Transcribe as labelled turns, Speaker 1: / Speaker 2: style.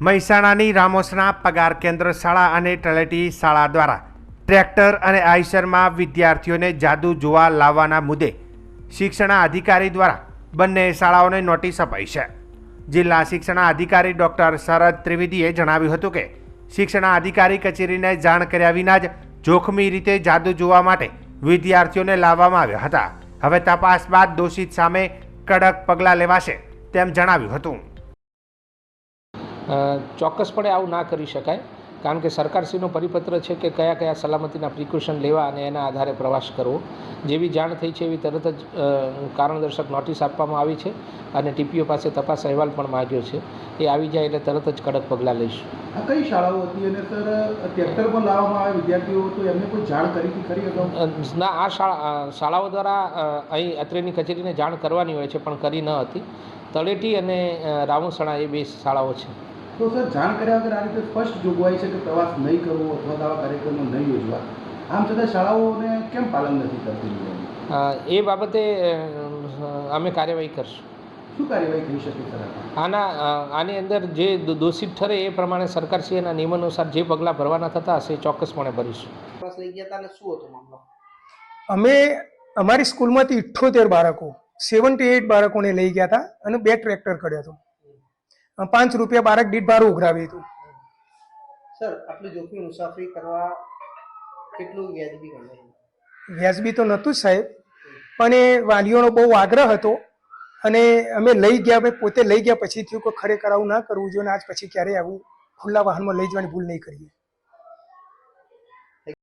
Speaker 1: મહેસાણાની રામોસના પગાર કેન્દ્ર શાળા અને તળેટી શાળા દ્વારા ટ્રેક્ટર અને આઈસરમાં વિદ્યાર્થીઓને જાદુ જોવા લાવવાના મુદ્દે શિક્ષણાધિકારી દ્વારા બંને શાળાઓને નોટિસ અપાઈ છે. જિલ્લા શિક્ષણાધિકારી ડૉક્ટર શરદ ત્રિવેદીએ જણાવ્યું હતું કે શિક્ષણાધિકારી કચેરીને જાણ કર્યા વિના જ જોખમી રીતે જાદુ જોવા માટે વિદ્યાર્થીઓને લાવવામાં આવ્યા હતા. હવે તપાસ બાદ દોષિત સામે કડક પગલાં લેવાશે તેમ જણાવ્યું હતું.
Speaker 2: ચોક્કસપણે આવું ના કરી શકાય. કારણ કે સરકારશ્રીનો પરિપત્ર છે કે કયા કયા સલામતીના પ્રિકોશન લેવા અને એના આધારે પ્રવાસ કરવો. જેવી જાણ થઈ છે એવી તરત જ કારણદર્શક નોટિસ આપવામાં આવી છે અને ટીપીઓ પાસે તપાસ અહેવાલ પણ માગ્યો છે. એ આવી જાય એટલે તરત જ કડક પગલાં લઈશું.
Speaker 3: કઈ શાળાઓ હતી અને સર ટ્રેક્ટર પણ લાવવામાં આવે વિદ્યાર્થીઓ તો એમને કોઈ જાણ કરી હતી ખરી
Speaker 2: ના આ શાળા શાળાઓ દ્વારા અહીં અત્રેની કચેરીને જાણ કરવાની હોય છે પણ કરી ન હતી. તળેટી અને રાવણસણા એ બે શાળાઓ છે.
Speaker 3: તો સર જાણ કર્યા વગર આ રીતે સ્પષ્ટ જોગવાઈ છે કે પ્રવાસ નહીં કરવો અથવા તો આવા કાર્યક્રમો નહીં યોજવા? આમ છતાં શાળાઓને કેમ પાલન નથી કરતી
Speaker 2: એ બાબતે અમે કાર્યવાહી કરશું.
Speaker 3: શું કાર્યવાહી થઈ શકે સર
Speaker 2: આના આની અંદર જે દોષિત ઠરે એ પ્રમાણે સરકારશ્રીના નિયમ અનુસાર જે પગલાં ભરવાના થતા હશે એ ચોક્કસપણે ભરીશું.
Speaker 4: લઈ ગયા હતા અને શું હતો મામલો?
Speaker 5: અમે અમારી સ્કૂલમાંથી ઇઠ્ઠોતેર બાળકો સેવન્ટી એઇટ બાળકોને લઈ ગયા હતા અને બે ટ્રેક્ટર કર્યો હતો. પાંચ રૂપિયા બારક દીઠ ભાડું ઉઘરાવ્યું હતું.
Speaker 4: સર આટલું જોખમી મુસાફરી કરવા કેટલું વ્યાજબી ગણાય
Speaker 5: વ્યાજબી તો નહોતું સાહેબ. પણ એ વાલીઓનો બહુ આગ્રહ હતો. અને અમે લઈ ગયા અમે પોતે લઈ ગયા પછી થયું કે ખરેખર આવું ના કરવું જોઈએ અને આજ પછી ક્યારેય આવું ખુલ્લા વાહનમાં લઈ જવાની ભૂલ નહીં કરીએ.